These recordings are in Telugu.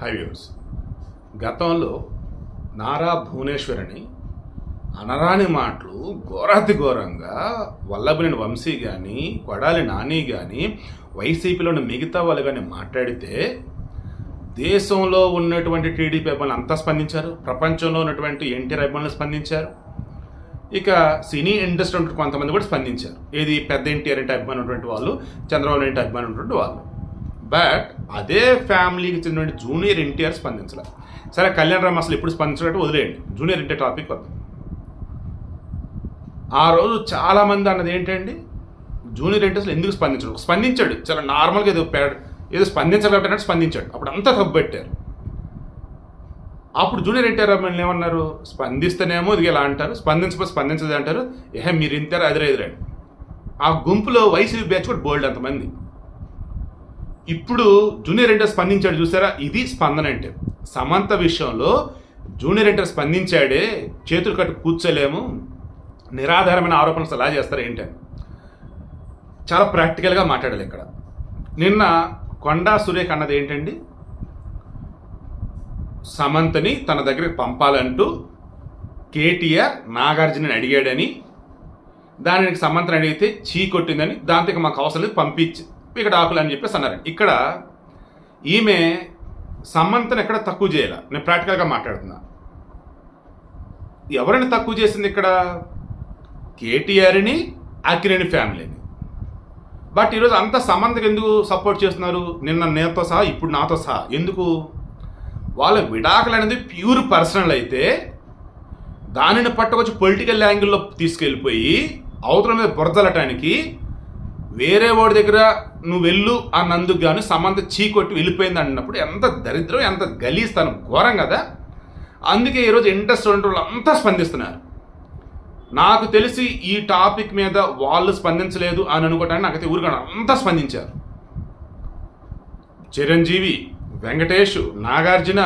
హై వ్యూస్ గతంలో నారా భువనేశ్వరిని అనరాని మాటలు ఘోరాతి ఘోరంగా వల్లభనేని వంశీ కానీ కొడాలి నాని కానీ వైసీపీలోని మిగతా వాళ్ళు కానీ మాట్లాడితే దేశంలో ఉన్నటువంటి టీడీపీ అభిమానులు అంతా స్పందించారు. ప్రపంచంలో ఉన్నటువంటి ఎన్టీఆర్ అభిమానులు స్పందించారు. ఇక సినీ ఇండస్ట్రీ ఉన్నటువంటి కొంతమంది కూడా స్పందించారు. ఏది పెద్ద ఎన్టీఆర్ అంటే అభిమానం ఉన్నటువంటి వాళ్ళు చంద్రబాబు నాయుడు అభిమానం ఉన్నటువంటి వాళ్ళు. బట్ అదే ఫ్యామిలీకి చెందిన జూనియర్ ఎన్టీఆర్ స్పందించాల. సరే కళ్యాణ్ రామ్ అసలు ఎప్పుడు స్పందించినట్టు వదిలేయండి. జూనియర్ ఎన్టీఆర్ టాపిక్ వద్దాం. ఆ రోజు చాలామంది అన్నది ఏంటండి? జూనియర్ ఎన్టీఆర్ అసలు ఎందుకు స్పందించడు? స్పందించాడు. చాలా నార్మల్గా ఏదో పేడ ఏదో స్పందించగలంటే స్పందించాడు. అప్పుడు అంతా తప్పు అప్పుడు జూనియర్ ఎన్టీఆర్ అభిమానులు ఏమన్నారు? స్పందిస్తేనేమో ఇది ఇలా అంటారు స్పందించకపోతే స్పందించదు అంటారు. ఏహే మీరు ఇంతారు ఎదురు ఎదురండి ఆ గుంపులో వైసీపీ బ్యాచ్ కూడా బోల్డ్ అంతమంది. ఇప్పుడు జూనియర్ ఎన్టీఆర్ స్పందించాడు చూసారా? ఇది స్పందన అంటే. సమంత విషయంలో జూనియర్ ఎంటర్ స్పందించాడే చేతులు కట్టు కూర్చోలేము నిరాధారమైన ఆరోపణలు ఎలా చేస్తారు ఏంటని చాలా ప్రాక్టికల్గా మాట్లాడాలి ఇక్కడ. నిన్న కొండా సురేఖ అన్నది ఏంటండి? సమంతని తన దగ్గరికి పంపాలంటూ కేటీఆర్ నాగార్జునని అడిగాడని దానికి సమంతని అడిగితే చీ కొట్టిందని దాంతో మాకు అవసరం లేదు పంపించి ఇక్కడ ఆకులు అని చెప్పేసి అన్నారు ఇక్కడ ఈమె సమంతను ఎక్కడ తక్కువ చేయాల. నేను ప్రాక్టికల్గా మాట్లాడుతున్నా. ఎవరిని తక్కువ చేసింది ఇక్కడ? కేటీఆర్ని అక్కినేని ఫ్యామిలీని. బట్ ఈరోజు అంత సమంతకు ఎందుకు సపోర్ట్ చేస్తున్నారు? నిన్న నేతో సహా ఇప్పుడు నాతో సహా. ఎందుకు? వాళ్ళ విడాకులు అనేది ప్యూర్ పర్సనల్ అయితే దానిని పట్టుకొచ్చి పొలిటికల్ యాంగిల్లో తీసుకెళ్ళిపోయి అవతల మీద బురదలటానికి వేరే వాడి దగ్గర నువ్వు వెళ్ళు అన్నందుకు గాను సమంత చీకొట్టి వెళ్ళిపోయింది అన్నప్పుడు ఎంత దరిద్రం ఎంత గలీస్తాను ఘోరం కదా. అందుకే ఈరోజు ఇంట్రెస్ట్ ఉన్న వాళ్ళు అంతా స్పందిస్తున్నారు. నాకు తెలిసి ఈ టాపిక్ మీద వాళ్ళు స్పందించలేదు అని అనుకోవటానికి నాకైతే ఊరుగా అంతా స్పందించారు. చిరంజీవి వెంకటేష్ నాగార్జున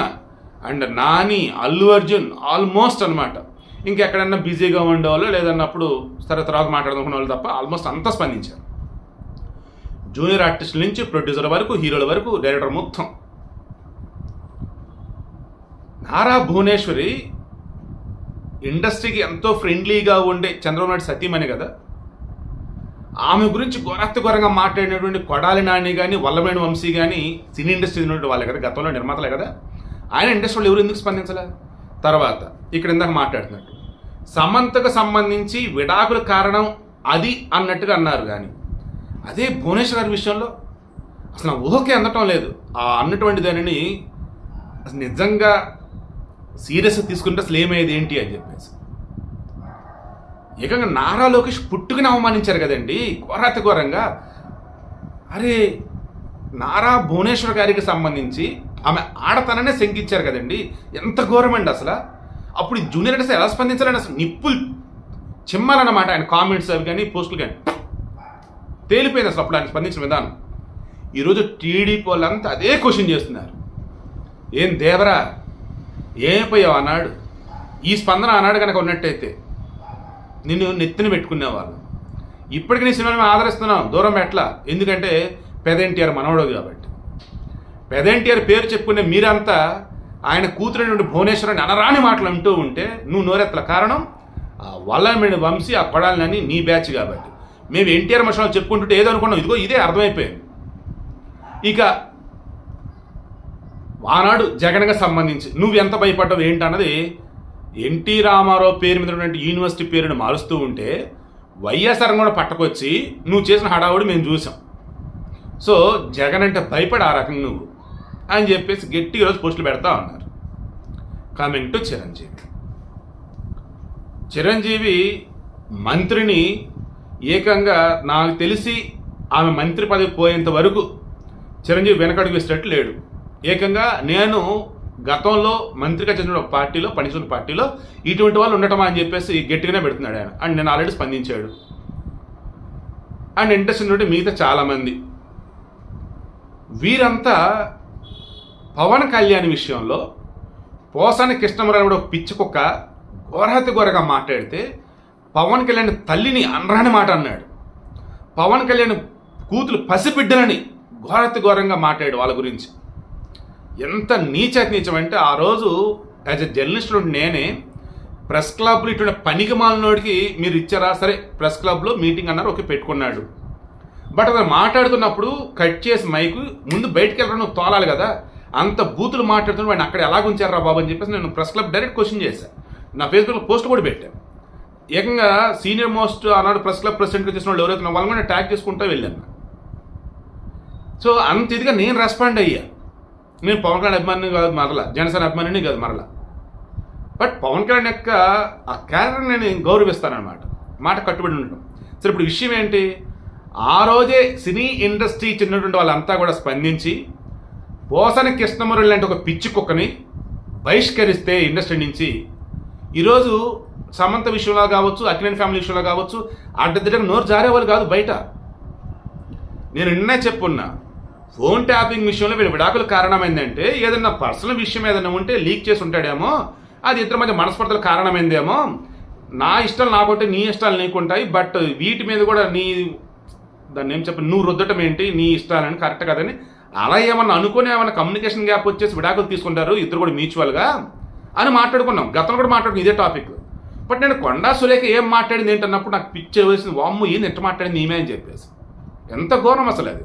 అండ్ నాని అల్లు అర్జున్ ఆల్మోస్ట్ అనమాట ఇంకెక్కడన్నా బిజీగా ఉండేవాళ్ళు? లేదన్నప్పుడు సరే తర్వాత మాట్లాడుకునే వాళ్ళు తప్ప ఆల్మోస్ట్ అంతా స్పందించారు. జూనియర్ ఆర్టిస్ట్ నుంచి ప్రొడ్యూసర్ వరకు హీరోల వరకు డైరెక్టర్ మొత్తం. నారా భువనేశ్వరి ఇండస్ట్రీకి ఎంతో ఫ్రెండ్లీగా ఉండే చంద్రబాబు సతీమణి కదా? ఆమె గురించి ఘోరాతి ఘోరంగా మాట్లాడినటువంటి కొడాలి నాని కానీ వల్లమేణి వంశీ కానీ సినీ ఇండస్ట్రీ ఉన్నటువంటి వాళ్ళే కదా గతంలో నిర్మాతలే కదా? ఆయన ఇండస్ట్రీలో ఎవరు ఎందుకు స్పందించలే? తర్వాత ఇక్కడ ఇందాక మాట్లాడుతున్నట్టు. సమంతకు సంబంధించి విడాకుల కారణం అది అన్నట్టుగా అన్నారు కానీ అదే భువనేశ్వర్ గారి విషయంలో అసలు ఊహకే అందటం లేదు. ఆ అన్నటువంటి దానిని అసలు నిజంగా సీరియస్ తీసుకుంటే అసలు ఏమయ్యేది ఏంటి అని చెప్పేసి. ఏకంగా నారా లోకేష్ పుట్టుకుని అవమానించారు కదండి ఘోరాతి ఘోరంగా. అరే నారా భువనేశ్వర్ గారికి సంబంధించి ఆమె ఆడతననే శంకించారు కదండి ఎంత ఘోరమండి అసలు. అప్పుడు ఈ జూనియర్ అంటే ఎలా స్పందించాలని అసలు నిప్పులు చిమ్మాలన్నమాట ఆయన కామెంట్స్ అవి కానీ పోస్టులు కానీ. తేలిపోయింది అసలు అప్పుడు ఆయన స్పందించిన విధానం. ఈరోజు టీడీపీ వాళ్ళంతా అదే క్వశ్చన్ చేస్తున్నారు. ఏం దేవరా ఏమైపోయావు అన్నాడు ఈ స్పందన అన్నాడు కనుక ఉన్నట్టయితే నిన్ను నెత్తిన పెట్టుకునేవాళ్ళు. ఇప్పటికి నీ సినిమాని మేము ఆదరిస్తున్నాం. దూరం ఎట్లా? ఎందుకంటే పెద ఎన్టీఆర్ మనవడు కాబట్టి. పెద ఎన్టీఆర్ పేరు చెప్పుకునే మీరంతా ఆయన కూతురు నుండి అనరాని మాటలు అంటూ ఉంటే నువ్వు నోరెత్తల కారణం? ఆ వల్లమేడి వంశీ ఆ కొడాలని నీ బ్యాచ్ కాబట్టి. మేము ఎన్టీఆర్ మషాలు చెప్పుకుంటుంటే ఏదో అనుకున్నాం. ఇదిగో ఇదే అర్థమైపోయింది. ఇక ఆనాడు జగన్గా సంబంధించి నువ్వు ఎంత భయపడ్డావు ఏంటన్నది ఎన్టీ రామారావు పేరు మీద ఉన్నటువంటి యూనివర్సిటీ పేరుని మారుస్తూ ఉంటే వైఎస్ఆర్ కూడా పట్టకొచ్చి నువ్వు చేసిన హడావుడి మేము చూసాం. సో జగన్ అంటే భయపడి ఆ రకంగా నువ్వు అని చెప్పేసి గట్టి రోజు పోస్టులు పెడతా ఉన్నారు. Coming to Chiranjeevi. చిరంజీవి మంత్రిని ఏకంగా నాకు తెలిసి ఆమె మంత్రి పదవి పోయేంత వరకు చిరంజీవి వెనకడుగు వేసేటట్టు లేడు. ఏకంగా నేను గతంలో మంత్రిగా చెందిన ఒక పార్టీలో పనిచేసిన పార్టీలో ఇటువంటి వాళ్ళు ఉండటమా అని చెప్పేసి గట్టిగానే పెడుతున్నాడు ఆయన. అండ్ నేను ఆల్రెడీ స్పందించాడు. అండ్ ఇంట్రెస్ట్ ఉన్నటువంటి మిగతా చాలామంది. వీరంతా పవన్ కళ్యాణ్ విషయంలో పోసాని కృష్ణమరావు ఒక పిచ్చి కుక్క ఘోరాతి ఘోరగా మాట్లాడితే పవన్ కళ్యాణ్ తల్లిని అనరాని మాట అన్నాడు. పవన్ కళ్యాణ్ కూతురు పసిబిడ్డలని ఘోరతి ఘోరంగా మాట్లాడు వాళ్ళ గురించి. ఎంత నీచ నీచం అంటే ఆ రోజు యాజ్ ఎ జర్నలిస్ట్ నేనే ప్రెస్ క్లబ్లో ఇటువంటి పనికి మాలినోడికి మీరు ఇచ్చారా? సరే ప్రెస్ క్లబ్లో మీటింగ్ అన్నారు ఓకే పెట్టుకున్నాడు. బట్ అతను మాట్లాడుతున్నప్పుడు కట్ చేసి మైకు ముందు బయటికి వెళ్ళడం నువ్వు తోలాలి కదా. అంత బూతులు మాట్లాడుతున్న వాడిని అక్కడ ఎలా ఉంచారా బాబు అని చెప్పేసి నేను ప్రెస్ క్లబ్ డైరెక్ట్ క్వశ్చన్ చేశాను నా ఫేస్బుక్లో పోస్ట్ కూడా పెట్టాను ఏకంగా సీనియర్ మోస్ట్ ఆనాడు ప్రెస్ క్లబ్ ప్రెసిడెంట్గా చేసిన వాళ్ళు ఎవరైతే వాళ్ళని కూడా ట్యాగ్ చేసుకుంటూ వెళ్ళాను. సో అంత ఇదిగా నేను రెస్పాండ్ అయ్యా. నేను పవన్ కళ్యాణ్ అభిమాని కాదు మరలా జనసేన అభిమానిని కాదు మరలా. బట్ పవన్ కళ్యాణ్ యొక్క ఆ క్యారెక్టర్ నేను గౌరవిస్తానన్నమాట. మాట కట్టుబడి ఉండటం. సరే ఇప్పుడు విషయం ఏంటి? ఆ రోజే సినీ ఇండస్ట్రీ చెందినటువంటి వాళ్ళంతా కూడా స్పందించి పోసని కృష్ణమురళి లాంటి ఒక పిచ్చి కుక్కని బహిష్కరిస్తే ఇండస్ట్రీ నుంచి ఈరోజు సమంత విషయంలో కావచ్చు అఖిలేని ఫ్యామిలీ విషయంలో కావచ్చు అడ్డదిడ్డకు నోరు జారేవాళ్ళు కాదు బయట. నేను నిన్నే చెప్పున్నా ఫోన్ ట్యాపింగ్ విషయంలో వీళ్ళ విడాకుల కారణమైందంటే? ఏదన్నా పర్సనల్ విషయం ఏదైనా ఉంటే లీక్ చేసి ఉంటాడేమో అది ఇద్దరి మధ్య మనస్పర్ధల కారణమైందేమో. నా ఇష్టాలు నాకుంటే నీ ఇష్టాలు నీకుంటాయి బట్ వీటి మీద కూడా నీ దాన్ని ఏం చెప్పి నువ్వు రుద్దటం ఏంటి నీ ఇష్టాలని కరెక్ట్ కదని అలా ఏమన్నా అనుకుని ఏమన్నా కమ్యూనికేషన్ గ్యాప్ వచ్చేసి విడాకులు తీసుకుంటారు ఇద్దరు కూడా మ్యూచువల్గా అని మాట్లాడుకున్నాం. గతంలో కూడా మాట్లాడుకున్నాం ఇదే టాపిక్. బట్ నేను కొండా సురేఖ ఏం మాట్లాడింది ఏంటన్నప్పుడు నాకు పిచ్చి వేసింది వామ్ము ఏంది ఎంత మాట్లాడింది ఈమె అని చెప్పేసి. ఎంత ఘోరం అసలు అది.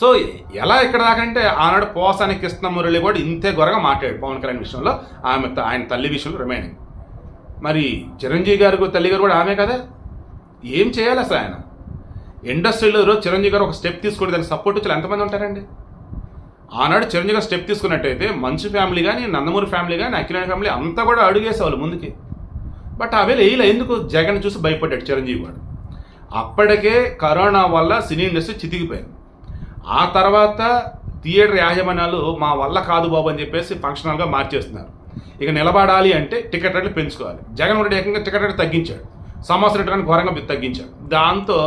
సో ఎలా ఇక్కడ దాకంటే ఆనాడు పోసాని కృష్ణమురళి కూడా ఇంతే ఘోరగా మాట్లాడాడు పవన్ కళ్యాణ్ విషయంలో. ఆమె ఆయన తల్లి విషయంలో రిమైనింగ్ మరి చిరంజీవి గారు తల్లి గారు కూడా ఆమె కదా. ఏం చేయాలి అసలు ఆయన? ఇండస్ట్రీలో ఈరోజు చిరంజీవి గారు ఒక స్టెప్ తీసుకుంటే దానికి సపోర్ట్ వచ్చి ఎంతమంది ఉంటారండి? ఆనాడు చిరంజీవి స్టెప్ తీసుకున్నట్టయితే మంచు ఫ్యామిలీ కానీ నందమూరి ఫ్యామిలీ కానీ అఖిలేని ఫ్యామిలీ అంతా కూడా అడుగేసేవాళ్ళు ముందుకి. బట్ అవే వేయలే ఎందుకు జగన్ చూసి భయపడ్డాడు చిరంజీవి గారు? అప్పటికే కరోనా వల్ల సినీ ఇండస్ట్రీ చితికిపోయింది. ఆ తర్వాత థియేటర్ యాజమాన్యాలు మా వల్ల కాదు బాబు అని చెప్పేసి ఫంక్షనల్గా మార్చేస్తున్నారు. ఇక నిలబడాలి అంటే టికెట్ రేట్లు పెంచుకోవాలి. జగన్ రెడ్డి ఏకంగా టికెట్ రేట్లు తగ్గించాడు. సమస్య రేటు కానీ ఘోరంగా తగ్గించాడు. దాంతో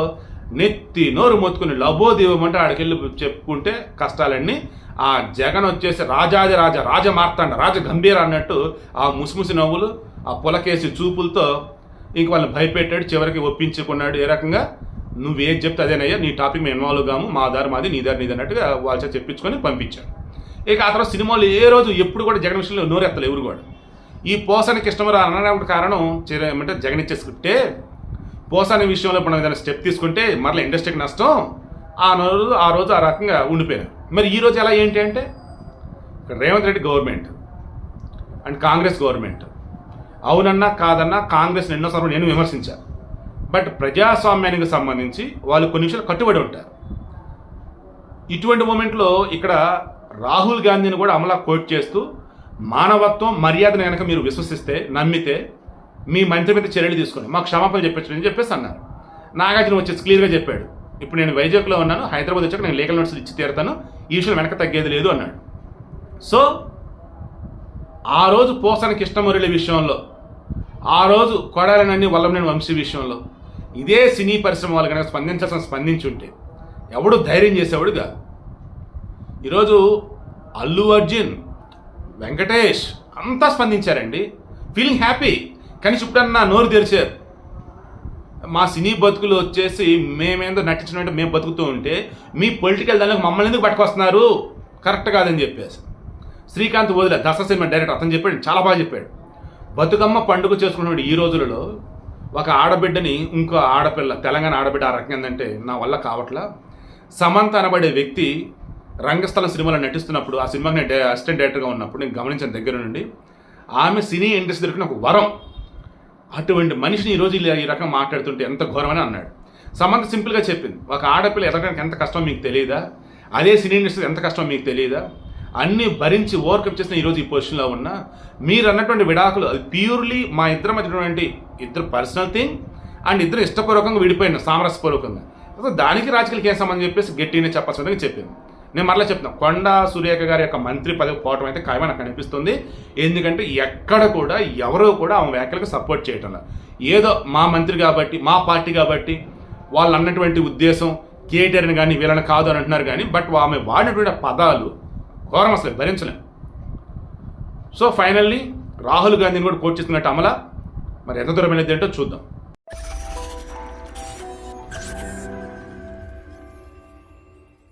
నెత్తి నోరు మొత్తుకుని లబోదీవమంటే ఆడికెళ్ళి చెప్పుకుంటే కష్టాలన్నీ ఆ జగన్ వచ్చేసి రాజాది రాజా రాజ మార్తాండ రాజ గంభీర అన్నట్టు ఆ ముసిముసి నవ్వులు ఆ పులకేసి చూపులతో ఇంక వాళ్ళని భయపెట్టాడు చివరికి ఒప్పించుకున్నాడు. ఏ రకంగా? నువ్వు ఏది చెప్తే అదేనయ్యా నీ టాపిక్ మేము ఇన్వాల్వ్ కాము మా దారి మాది నీ దారి నీది అన్నట్టుగా వాళ్ళ చెప్పించుకొని పంపించాడు. ఇక ఆ తర్వాత సినిమాలు ఏ రోజు ఎప్పుడు కూడా జగన్ విషయంలో నోరెత్తలు ఎవరు కూడా. ఈ పోసాని ఇష్టమరా అనడానికి కారణం ఏమంటే జగన్ ఇచ్చే స్క్రిప్టే. పోసాని విషయంలో మనం ఏదైనా స్టెప్ తీసుకుంటే మరలా ఇండస్ట్రీకి నష్టం. ఆ రోజు ఆ రోజు ఆ రకంగా ఉండిపోయారు మరి ఈరోజు ఎలా ఏంటి అంటే Revanth Reddy government and Congress government. అవునన్నా కాదన్నా కాంగ్రెస్ ఎన్నోసార్లు నేను విమర్శించాను బట్ ప్రజాస్వామ్యానికి సంబంధించి వాళ్ళు కొన్ని విషయాలు కట్టుబడి ఉంటారు. ఇటువంటి మూమెంట్లో ఇక్కడ రాహుల్ గాంధీని కూడా అమలా కోట్ చేస్తూ మానవత్వం మర్యాదను కనుక మీరు విశ్వసిస్తే నమ్మితే మీ మంత్రి మీద చర్యలు తీసుకొని మాకు క్షమాపణ చెప్పచ్చు అని చెప్పేసి అన్నారు. నాగార్జున వచ్చేసి క్లియర్గా చెప్పాడు. ఇప్పుడు నేను వైజాగ్లో ఉన్నాను హైదరాబాద్ వచ్చాక నేను లీగల్ నోట్స్ ఇచ్చి తీరుతాను ఈ విషయం వెనక తగ్గేది లేదు అన్నాడు. సో ఆ రోజు పోసాని కృష్ణమురళి విషయంలో ఆ రోజు కొడాలనన్ని వల్లభనేని వంశీ విషయంలో ఇదే సినీ పరిశ్రమ వాళ్ళు కనుక స్పందించాల్సిన స్పందించి ఉంటే ఎవడు ధైర్యం చేసేవాడు కాదు. ఈరోజు అల్లు అర్జున్ వెంకటేష్ అంతా స్పందించారండి. ఫీలింగ్ హ్యాపీ కనీసం ఇప్పుడన్నా నోరు తెరిచారు. మా సినీ బతుకులు వచ్చేసి మేమేందో నటించినట్టు మేము బతుకుతూ ఉంటే మీ పొలిటికల్ దానికి మమ్మల్ని ఎందుకు పట్టుకొస్తున్నారు? కరెక్ట్ కాదని చెప్పేసి. శ్రీకాంత్ వదిలే దసరా సినిమా డైరెక్టర్ అతను చెప్పాడు చాలా బాగా చెప్పాడు. బతుకమ్మ పండుగ చేసుకున్నాడు ఈ రోజులలో ఒక ఆడబిడ్డని ఇంకో ఆడపిల్ల తెలంగాణ ఆడబిడ్డ ఆ రకంగా ఏంటంటే నా వల్ల కావట్లా? సమంత అనబడే వ్యక్తి రంగస్థలం సినిమాలో నటిస్తున్నప్పుడు ఆ సినిమాకి నేను అసిస్టెంట్ డైరెక్టర్గా ఉన్నప్పుడు నేను గమనించిన దగ్గర నుండి ఆమె సినీ ఇండస్ట్రీ దొరికిన ఒక వరం. అటువంటి మనిషిని ఈరోజు ఈ రకం మాట్లాడుతుంటే ఎంత ఘోరమని అన్నాడు. సమంత సింపుల్గా చెప్పింది. ఒక ఆడపిల్ల ఎదగడానికి ఎంత కష్టం మీకు తెలియదా అదే సినీ ఇండస్ట్రీ ఎంత కష్టం మీకు తెలియదా అన్నీ భరించి ఓవర్కప్ చేసిన ఈరోజు ఈ పొజిషన్లో ఉన్నా మీరు అన్నటువంటి విడాకులు అది ప్యూర్లీ మా ఇద్దరి మధ్య ఉన్నటువంటి ఇద్దరు పర్సనల్ థింగ్ అండ్ ఇద్దరు ఇష్టపూర్వకంగా విడిపోయిన సామరస్యపూర్వకంగా. దానికి రాజకీయాలకి ఏం సంబంధం చెప్పేసి గట్టినే చెప్పాల్సిందిగా చెప్పింది. నేను మరలా చెప్తున్నాను కొండ సురేఖ గారి యొక్క మంత్రి పదవి పోవటం అయితే ఖాయమని నాకు అనిపిస్తుంది. ఎందుకంటే ఎక్కడ కూడా ఎవరో కూడా ఆమె వ్యాఖ్యలకు సపోర్ట్ చేయటం ఏదో మా మంత్రి కాబట్టి మా పార్టీ కాబట్టి వాళ్ళు అన్నటువంటి ఉద్దేశం కేటీఆర్ని కానీ వీళ్ళని కాదు అని అంటున్నారు కానీ బట్ ఆమె వాడినటువంటి పదాలు ఘోరం అసలు భరించలేం. సో ఫైనల్లీ రాహుల్ గాంధీని కూడా కోట్ చేస్తున్నట్టు అమల. మరి ఎంత దూరం వెళ్ళేది ఏంటో చూద్దాం.